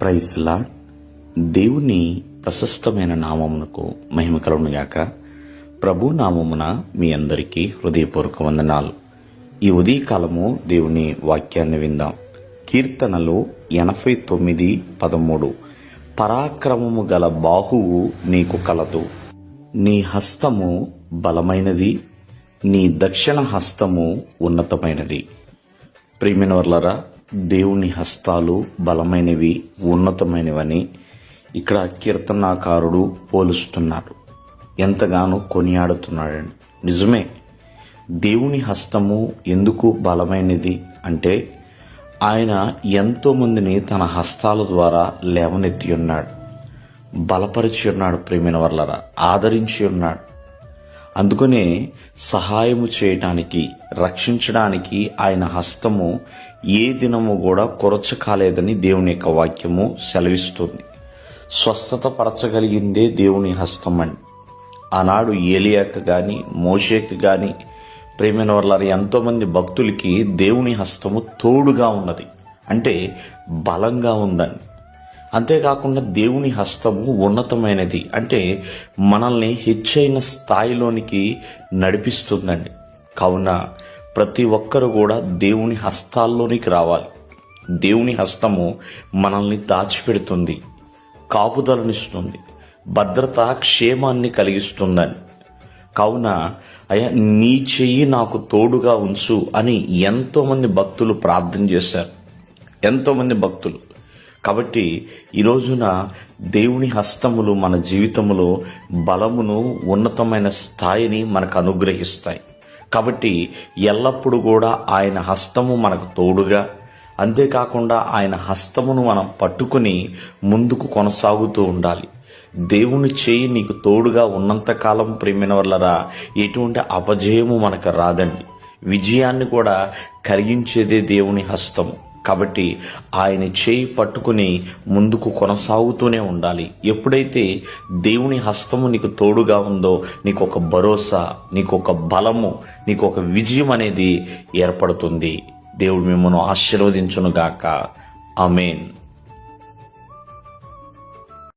ప్రైజ్లా దేవుని ప్రశస్తమైన నామమునకు మహిమ కలుగునుగాక. ప్రభు నామమున మీ అందరికీ హృదయపూర్వక వందనాలు. ఈ ఉదయకాలము దేవుని వాక్యాన్ని విందాం. కీర్తనలు ఎనభై తొమ్మిది పదమూడు. పరాక్రమము గల బాహువు నీకు కలదు. నీ హస్తము బలమైనది నీ దక్షిణ హస్తము ఉన్నతమైనది. ప్రియమినవర్లరా దేవుని హస్తాలు బలమైనవి ఉన్నతమైనవని ఇక్కడ కీర్తనాకారుడు పోలుస్తున్నాడు. ఎంతగానో కొనియాడుతున్నాడండి. నిజమే దేవుని హస్తము ఎందుకు బలమైనది అంటే ఆయన ఎంతోమందిని తన హస్తాల ద్వారా లేవనెత్తి ఉన్నాడు. బలపరిచి ఉన్నాడు ప్రేమైన వర్లరా ఆదరించి ఉన్నాడు. అందుకనే సహాయము చేయటానికి రక్షించడానికి ఆయన హస్తము ఏ దినము కూడా కొరచ కాలేదని దేవుని యొక్క వాక్యము సెలవిస్తుంది. స్వస్థత పరచగలిగిందే దేవుని హస్తం అని ఆనాడు ఏలియాకు కానీ మోషేకు కానీ ప్రేమైన వాళ్ళ ఎంతోమంది భక్తులకి దేవుని హస్తము తోడుగా ఉన్నది. అంటే బలంగా ఉందని అంతేకాకుండా దేవుని హస్తము ఉన్నతమైనది. అంటే మనల్ని హెచ్చైన స్థాయిలోనికి నడిపిస్తుందండి. కావున ప్రతి ఒక్కరు కూడా దేవుని హస్తాల్లోనికి రావాలి. దేవుని హస్తము మనల్ని దాచిపెడుతుంది కాపుదలనిస్తుంది భద్రత క్షేమాన్ని కలిగిస్తుందని. కావున అయ్యా నీ చెయ్యి నాకు తోడుగా ఉంచు అని ఎంతోమంది భక్తులు ప్రార్థన చేశారు. ఎంతోమంది భక్తులు. కాబట్టి ఈ రోజున దేవుని హస్తములు మన జీవితంలో బలమును ఉన్నతమైన స్థాయిని మనకు అనుగ్రహిస్తాయి. కాబట్టి ఎల్లప్పుడూ కూడా ఆయన హస్తము మనకు తోడుగా అంతేకాకుండా ఆయన హస్తమును మనం పట్టుకుని ముందుకు కొనసాగుతూ ఉండాలి. దేవుని చేయి నీకు తోడుగా ఉన్నంతకాలం ప్రేమిన వల్లరా ఎటువంటి అపజయము మనకు రాదండి. విజయాన్ని కూడా కలిగించేదే దేవుని హస్తము. కాబట్టి ఆయన చేయి పట్టుకుని ముందుకు కొనసాగుతూనే ఉండాలి. ఎప్పుడైతే దేవుని హస్తము నీకు తోడుగా ఉందో నీకు ఒక భరోసా నీకు ఒక బలము నీకు ఒక విజయం అనేది ఏర్పడుతుంది. దేవుడు మిమ్మల్ని ఆశీర్వదించునుగాక. అమేన్